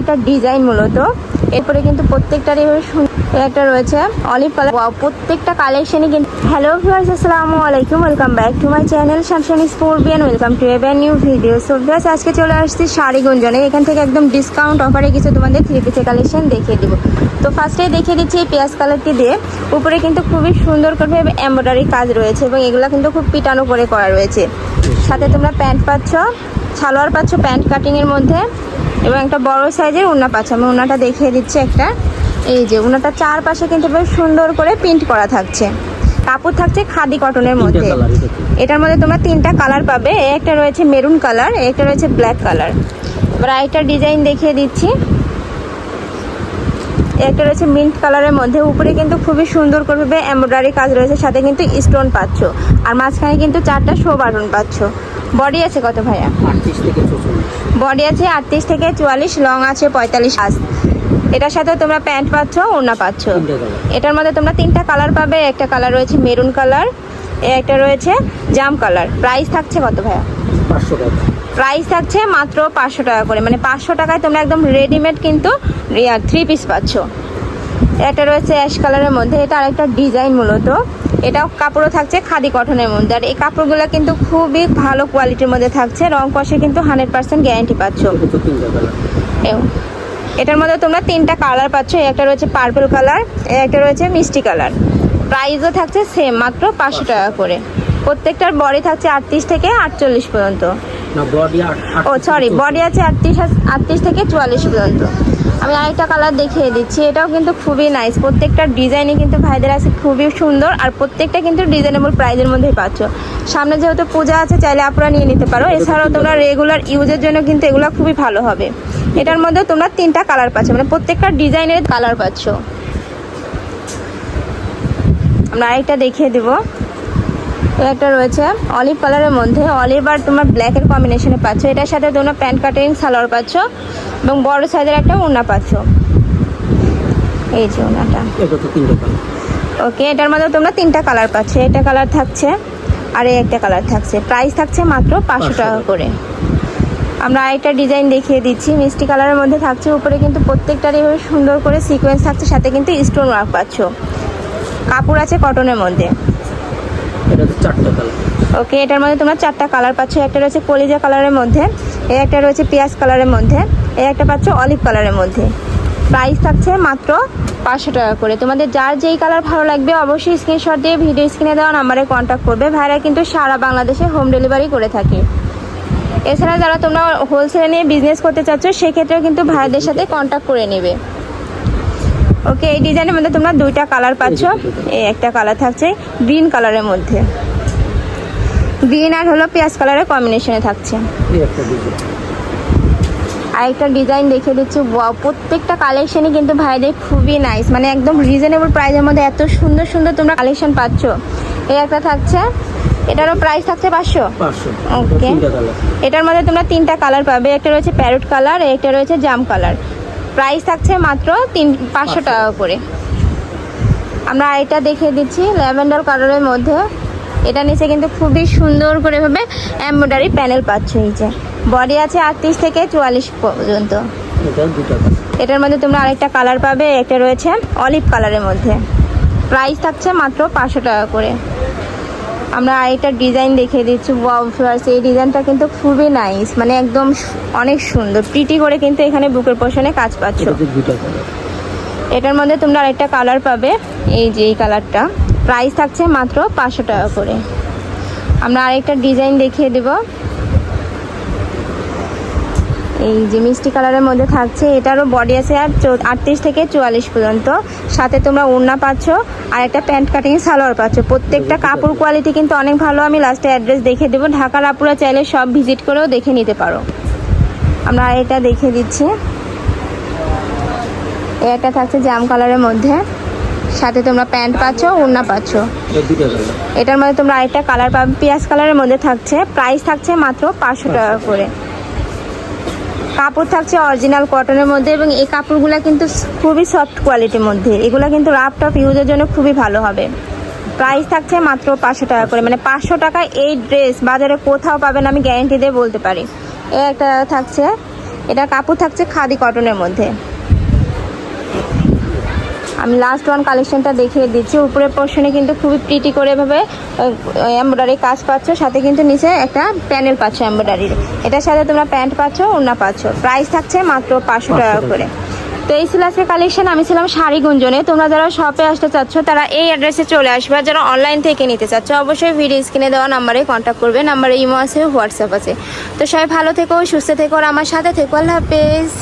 একটা ডিজাইন মূলত। এরপরে কিন্তু প্রত্যেকটার এভাবে একটা রয়েছে অলিভ কালার প্রত্যেকটা কালেকশনই কিন্তু হ্যালো ভিউয়ার্স আসসালামু আলাইকুম welcome back to my channel Shamsani স্পোর্টবিয়ান welcome to a new video so viewers আজকে চলে আসছি শাড়ি গুঞ্জনে। এখান থেকে একদম ডিসকাউন্ট অফারে কিছু তোমাদের থ্রি পিসের কালেকশন দেখিয়ে দিব। তো ফার্স্টে দেখিয়ে দিচ্ছি এই পেঁয়াজ কালারটি দিয়ে। উপরে কিন্তু খুবই সুন্দর করে এমব্রয়ডারি কাজ রয়েছে এবং এগুলো কিন্তু খুব পিটানো করে করা রয়েছে। সাথে তোমরা প্যান্ট পাচ্ছ, সালোয়ার পাচ্ছ প্যান্ট কাটিংয়ের মধ্যে। এবং একটা বড় সাইজের উন্না পাচ্ছ। আমি উন্নাটা দেখিয়ে দিচ্ছি একটা। এই যে উন্নাটা চারপাশে কিন্তু বেশ সুন্দর করে প্রিন্ট করা থাকছে। কাপড় থাকছে খাদি কটনের মধ্যে। এটার মধ্যে তোমরা তিনটা কালার পাবে। একটা রয়েছে মেরুন কালার একটা রয়েছে ব্ল্যাক কালার এবার আরেকটা ডিজাইন দেখিয়ে দিচ্ছি। একটা রয়েছে মিন্ট কালারের মধ্যে। উপরে কিন্তু খুবই সুন্দর করবে এমব্রয়ডারি কাজ রয়েছে। সাথে কিন্তু স্টোন পাচ্ছ। আর মাঝখানে কিন্তু চারটা শো বাটন পাচ্ছ। বডি আছে কত ভাইয়া? বডি আছে আটত্রিশ থেকে চুয়াল্লিশ লং আছে পঁয়তাল্লিশ আস এটার সাথে তোমরা প্যান্ট পাচ্ছ ওড়না পাচ্ছ। এটার মধ্যে তোমরা তিনটা কালার পাবে একটা কালার রয়েছে মেরুন কালার একটা রয়েছে জাম কালার প্রাইস থাকছে কত ভাইয়া? পাঁচশো টাকা। প্রাইস থাকছে মাত্র পাঁচশো টাকা করে। মানে পাঁচশো টাকায় তোমরা একদম রেডিমেড কিন্তু থ্রি পিস পাচ্ছ। একটা রয়েছে অ্যাশ কালারের মধ্যে। এটা আরেকটা ডিজাইন মূলত। এটাও কাপড়ও থাকছে খাদি কটনের মধ্যে। আর এই কাপড়গুলো কিন্তু খুবই ভালো কোয়ালিটির মধ্যে থাকছে। রং কষে কিন্তু হান্ড্রেড পার্সেন্ট গ্যারান্টি পাচ্ছ। এটা। এটার মধ্যে তোমরা তিনটা কালার পাচ্ছ। একটা রয়েছে পার্পল কালার একটা রয়েছে মিষ্টি কালার। প্রাইসও থাকছে সেম মাত্র পাঁচশো টাকা করে। প্রত্যেকটার বডি থাকছে আটত্রিশ থেকে আটচল্লিশ পর্যন্ত। ও সরি বডি আছে আটত্রিশ আটত্রিশ থেকে চুয়াল্লিশ পর্যন্ত। আমি আরেকটা কালার দেখিয়ে দিচ্ছি, এটাও কিন্তু খুবই নাইস প্রত্যেকটা ডিজাইনই কিন্তু ভাইদের আছে খুবই সুন্দর, আর প্রত্যেকটা কিন্তু ডিজাইনেবল প্রাইজের মধ্যেই পাচ্ছ। সামনে যেহেতু পূজা আছে, চাইলে আপনারা নিয়ে নিতে পারো। এছাড়াও তোমরা রেগুলার ইউজের জন্য কিন্তু এগুলো খুবই ভালো হবে। এটার মধ্যে তোমরা তিনটা কালার পাচ্ছ মানে প্রত্যেকটা ডিজাইনের কালার পাচ্ছ। আমরা আরেকটা দেখিয়ে দেবো। একটা রয়েছে অলিভ কালারের মধ্যে। অলিভ আর তোমার ব্ল্যাকের কম্বিনেশনে পাচ্ছ। এটার সাথে তোমরা প্যান্ট কাটিং সালোয়ার পাচ্ছ এবং বড় সাইজের একটা উন্না পাচ্ছ। এই যে উন্নাটা। এটা তো তিনটে কালার ওকে এটার মধ্যে তোমরা তিনটা কালার পাচ্ছ। এটা কালার থাকছে আর এই একটা কালার থাকছে। প্রাইস থাকছে মাত্র পাঁচশো 500 টাকা। করে। আমরা আরেকটা ডিজাইন দেখিয়ে দিচ্ছি। মিষ্টি কালারের মধ্যে থাকছে। উপরে কিন্তু প্রত্যেকটারই এভাবে সুন্দর করে সিকোয়েন্স থাকছে। সাথে কিন্তু স্টোন ওয়ার্ক পাচ্ছ। কাপড় আছে কটনের মধ্যে। ওকে, এটার মধ্যে তোমরা চারটা কালার পাচ্ছ। একটা রয়েছে কলিজা কালারের মধ্যে, এ একটা রয়েছে পেঁয়াজ কালারের মধ্যে, এ একটা পাচ্ছ অলিভ কালারের মধ্যে। প্রাইস থাকছে মাত্র পাঁচশো টাকা করে। তোমাদের যার যেই কালার ভালো লাগবে, অবশ্যই স্ক্রিনশট দিয়ে ভিডিও স্ক্রিনে দেওয়া নাম্বারে কন্ট্যাক্ট করবে। ভাইরা কিন্তু সারা বাংলাদেশে হোম ডেলিভারি করে থাকে। এছাড়া যারা তোমরা হোলসেলে নিয়ে বিজনেস করতে চাচ্ছ, সেক্ষেত্রেও কিন্তু ভাইদের সাথে কন্ট্যাক্ট করে নেবে। ওকে এই ডিজাইনের মধ্যে তোমরা দুইটা কালার পাচ্ছ। এই একটা কালার থাকছে গ্রিন কালারের মধ্যে। গ্রিন আর হলো পেঁয়াজ কালারের কম্বিনেশনে থাকছে। এই একটা ডিজাইন। আরেকটা ডিজাইন দেখে দিচ্ছি। প্রত্যেকটা কালেকশনই কিন্তু ভাইদের খুবই নাইস মানে একদম রিজনেবল প্রাইসের মধ্যে এত সুন্দর সুন্দর তোমরা কালেকশন পাচ্ছ। এই একটা থাকছে। এটারও প্রাইস থাকছে পাঁচশো? কালার এটার মধ্যে তোমরা তিনটা কালার পাবে। একটা রয়েছে প্যারট কালার একটা রয়েছে জাম কালার প্রাইস থাকছে মাত্র তিন পাঁচশো টাকা করে। আমরা এটা দেখিয়ে দিচ্ছি ল্যাভেন্ডার কালারের মধ্যে। এটা নিচে কিন্তু খুবই সুন্দর করে ভাবে এমব্রয়ডারি প্যানেল পাচ্ছ এই যে বডি আছে আটত্রিশ থেকে চুয়াল্লিশ পর্যন্ত। এটার মধ্যে তোমরা আরেকটা কালার পাবে একটা রয়েছে অলিভ কালারের মধ্যে। প্রাইস থাকছে মাত্র পাঁচশো টাকা করে। আমরা আরেকটা ডিজাইন দেখিয়ে দিচ্ছি। ওয়াও এই ডিজাইনটা কিন্তু খুবই নাইস মানে একদম অনেক সুন্দর। প্রিটি করে কিন্তু এখানে বুকের পোষণে কাজ পাচ্ছ। এটার মধ্যে তোমরা আরেকটা কালার পাবে এই যে এই কালারটা প্রাইস থাকছে মাত্র পাঁচশো টাকা করে। আমরা আরেকটা ডিজাইন দেখিয়ে দেব। এই যে মিষ্টি কালারের মধ্যে থাকছে এটারও বডি আছে আর আটত্রিশ থেকে চুয়াল্লিশ পর্যন্ত। সাথে তোমরা ওড়না পাচ্ছ আর একটা প্যান্ট কাটিং সালোয়ার পাচ্ছ। প্রত্যেকটা কাপড় কোয়ালিটি কিন্তু অনেক ভালো। আমি লাস্টে অ্যাড্রেস দেখে দেবো। ঢাকার আপুরা চাইলে সব ভিজিট করেও দেখে নিতে পারো। আমরা আর এটা দেখে দিচ্ছি। এই একটা থাকছে জাম কালারের মধ্যে। সাথে তোমরা প্যান্ট পাচ্ছ ওড়না পাচ্ছ। এটা এটার মধ্যে তোমরা আরেকটা কালার পাবে। পেঁয়াজ কালারের মধ্যে থাকছে। প্রাইস থাকছে মাত্র পাঁচশো টাকা। করে। কাপড় থাকছে অরিজিনাল কটনের মধ্যে এবং এই কাপড়গুলো কিন্তু খুবই সফট কোয়ালিটির মধ্যে। এগুলো কিন্তু রাফ টপ ইউজের জন্য খুবই ভালো হবে। প্রাইস থাকছে মাত্র পাঁচশো টাকা করে। মানে পাঁচশো টাকা এই ড্রেস বাজারে কোথাও পাবেন আমি গ্যারেন্টি দিয়ে বলতে পারি। এ একটা থাকছে, এটা কাপড় থাকছে খাদি কটনের মধ্যে। আমি লাস্ট ওয়ান কালেকশনটা দেখিয়ে দিচ্ছি। উপরের পোর্শনে কিন্তু খুবই প্রিটি করে এভাবে এমব্রয়ডারি কাজ পাচ্ছ। সাথে কিন্তু নিচে একটা প্যানেল পাচ্ছ এমব্রয়ডারির এটার সাথে তোমরা প্যান্ট পাচ্ছ ওড়না পাচ্ছ। প্রাইস থাকছে মাত্র পাঁচশো টাকা টাকা। করে। তো এই ছিল আজকে কালেকশন আমি ছিলাম শাড়ি গুঞ্জনে। তোমরা যারা শপে আসতে চাচ্ছ তারা এই অ্যাড্রেসে চলে আসবে। আর যারা অনলাইন থেকে নিতে চাচ্ছ অবশ্যই ভিডিও স্ক্রিনে দেওয়া নাম্বারে কন্ট্যাক্ট করবে। নাম্বারে ইমো আছে হোয়াটসঅ্যাপ আছে। তো সবাই ভালো থেকো সুস্থ থেকো আর আমার সাথে থেকো। আল্লাহ হাফেজ।